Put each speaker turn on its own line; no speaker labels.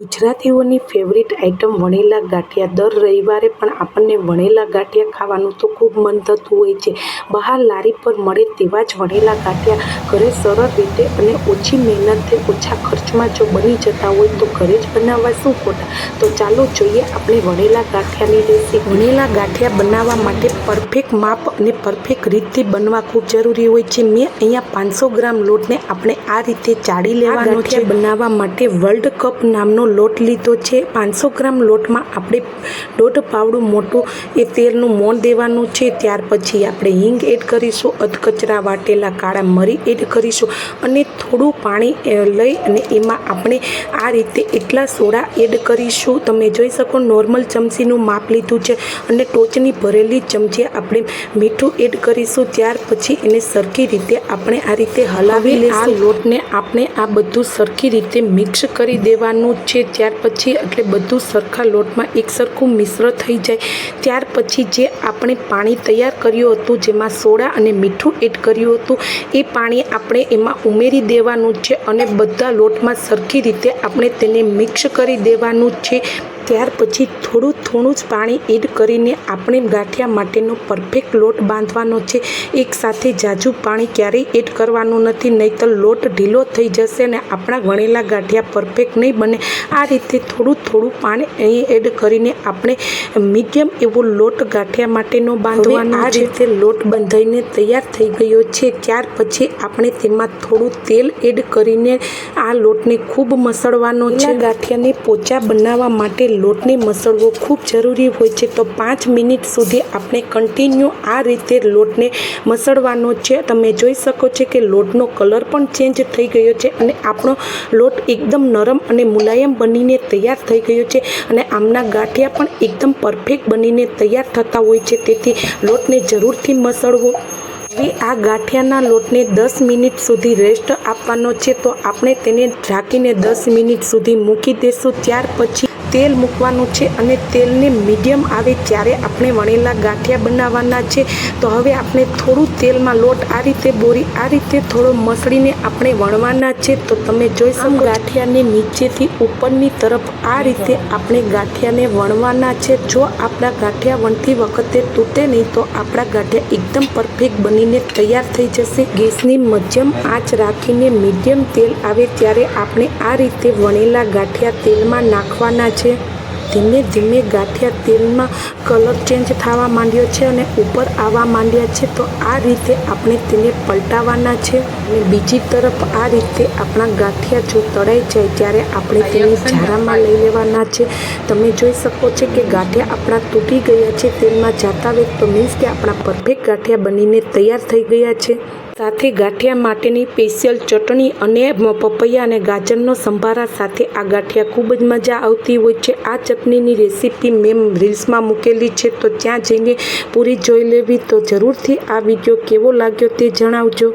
ગુજરાતીઓની favourite item વણેલા ગાંઠિયા. દર રવિવારે પણ આપણને વણેલા ગાંઠિયા ખાવાનું તો ખૂબ મન થતું હોય છે. બહાર લારી પર મળે તેવા જ વણેલા ગાંઠિયા ઘરે સરળ રીતે અને ઓછી મહેનતે ઓછા ખર્ચમાં જો બની જતા હોય તો ઘરે જ બનાવવા શું ખોટા? તો ચાલો જોઈએ આપણે વણેલા ગાંઠિયાની રેસીપી વણેલા ગાંઠિયા બનાવવા માટે પરફેક્ટ માપ અને પરફેક્ટ રીતથી બનવા ખૂબ જરૂરી હોય છે. મેં અહીંયા પાંચસો ગ્રામ લોટને આપણે આ રીતે ચાળી લેવાનો છે. બનાવવા માટે વર્લ્ડ કપ નામનો લોટ લીધો છે. પાંચસો ગ્રામ લોટમાં આપણે દોઢ પાવડું મોટું એ તેલનું મોણ દેવાનું છે. ત્યાર પછી આપણે હિંગ એડ કરીશું. અધકચરા વાટેલા કાળા મરી એડ કરીશું અને થોડું પાણી લઈ અને એમાં આપણે આ રીતે એટલા સોડા એડ કરીશું. તમે જોઈ શકો નોર્મલ ચમચીનું માપ લીધું છે અને ટોચની ભરેલી ચમચી આપણે મીઠું એડ કરીશું. ત્યાર પછી એને સરખી રીતે આપણે આ રીતે હલાવી આ લોટને આપણે આ બધું સરખી રીતે મિક્સ કરી દેવાનું છે. ત્યાર પછી એટલે બધું સરખા લોટમાં એક સરખું મિશ્ર થઈ જાય. ત્યાર પછી જે આપણે પાણી તૈયાર કર્યું હતું, જેમાં સોડા અને મીઠું એડ કર્યું હતું, એ પાણી આપણે એમાં ઉમેરી દેવાનું છે અને બધા લોટમાં સરખી રીતે આપણે તેને મિક્સ કરી દેવાનું છે. ત્યાર પછી થોડું થોડું જ પાણી એડ કરીને આપણે ગાંઠિયા માટેનો પરફેક્ટ લોટ બાંધવાનો છે. એકસાથે ઝાઝું જાજુ પાણી ક્યારેય એડ કરવાનું નથી નહીંતર લોટ ઢીલો થઈ જશે અને આપણા વણેલા ગાંઠિયા પરફેક્ટ નહીં બને. આ રીતે થોડું થોડું પાણી અહીં એડ કરીને આપણે મીડિયમ એવો લોટ ગાંઠિયા માટેનો બાંધવાનો આ રીતે લોટ બંધાઈને તૈયાર થઈ ગયો છે. ત્યાર પછી આપણે તેમાં થોડું તેલ એડ કરીને આ લોટને ખૂબ મસળવાનો છે. ગાંઠિયાને પોચા બનાવવા માટે લોટને મસળવો ખૂબ જરૂરી હોય છે. તો પાંચ મિનિટ સુધી આપણે કન્ટિન્યુ આ રીતે લોટને મસળવાનો છે. તમે જોઈ શકો છો કે લોટનો કલર પણ ચેન્જ થઈ ગયો છે અને આપણો લોટ એકદમ નરમ અને મુલાયમ બનીને તૈયાર થઈ ગયો છે અને આમના ગાંઠિયા પણ એકદમ પરફેક્ટ બનીને તૈયાર થતા હોય છે. તેથી લોટને જરૂરથી મસળવો. હવે આ ગાંઠિયાના લોટને દસ મિનિટ સુધી રેસ્ટ આપવાનો છે. તો આપણે તેને ઢાંકીને દસ મિનિટ સુધી મૂકી દઈશું ત્યાર પછી તેલ મૂકવાનું છે અને તેલને મીડિયમ આવે ત્યારે આપણે વણેલા ગાંઠિયા બનાવવાના છે. તો હવે આપણે થોડું તેલમાં લોટ આ રીતે બોરી, આ રીતે થોડો મસળીને આપણે વણવાના છે. તો તમે જોઈ શકો ગાંઠિયાને નીચેથી ઉપરની તરફ આ રીતે આપણે ગાંઠિયાને વણવાના છે. જો આપણા ગાંઠિયા વણતી વખતે તૂટે નહીં, તો આપણા ગાંઠિયા એકદમ પરફેક્ટ બનીને તૈયાર થઈ જશે. ગેસની મધ્યમ આંચ રાખીને મીડિયમ તેલ આવે ત્યારે આપણે આ રીતે વણેલા ગાંઠિયા તેલમાં નાખવાના છે. ધીમે ધીમે ગાંઠિયા તેલમાં કલર ચેન્જ થવા માંડ્યો છે અને ઉપર આવવા માંડ્યા છે. તો આ રીતે આપણે તેને પલટાવવાના છે અને બીજી તરફ આ રીતે આપણા ગાંઠિયા જો તળાઈ જાય ત્યારે આપણે તેને ઝારામાં લઈ લેવાના છે. તમે જોઈ શકો છો કે ગાંઠિયા આપણા તૂટી ગયા છે. તેલમાં જાતા વેત તો મીન્સ કે આપણા પરફેક્ટ ગાંઠિયા બનીને તૈયાર થઈ ગયા છે. સાથે ગાંઠિયા માટેની સ્પેશિયલ ચટણી અને પપૈયા અને ગાજરનો સંભારા સાથે આ ગાંઠિયા ખૂબ જ મજા આવતી હોય છે. આ ચટણીની રેસીપી મેં રીલ્સમાં મૂકેલી છે, તો ત્યાં જઈને પૂરી જોઈ લેવી. તો જરૂરથી આ વીડિયો કેવો લાગ્યો તે જણાવજો.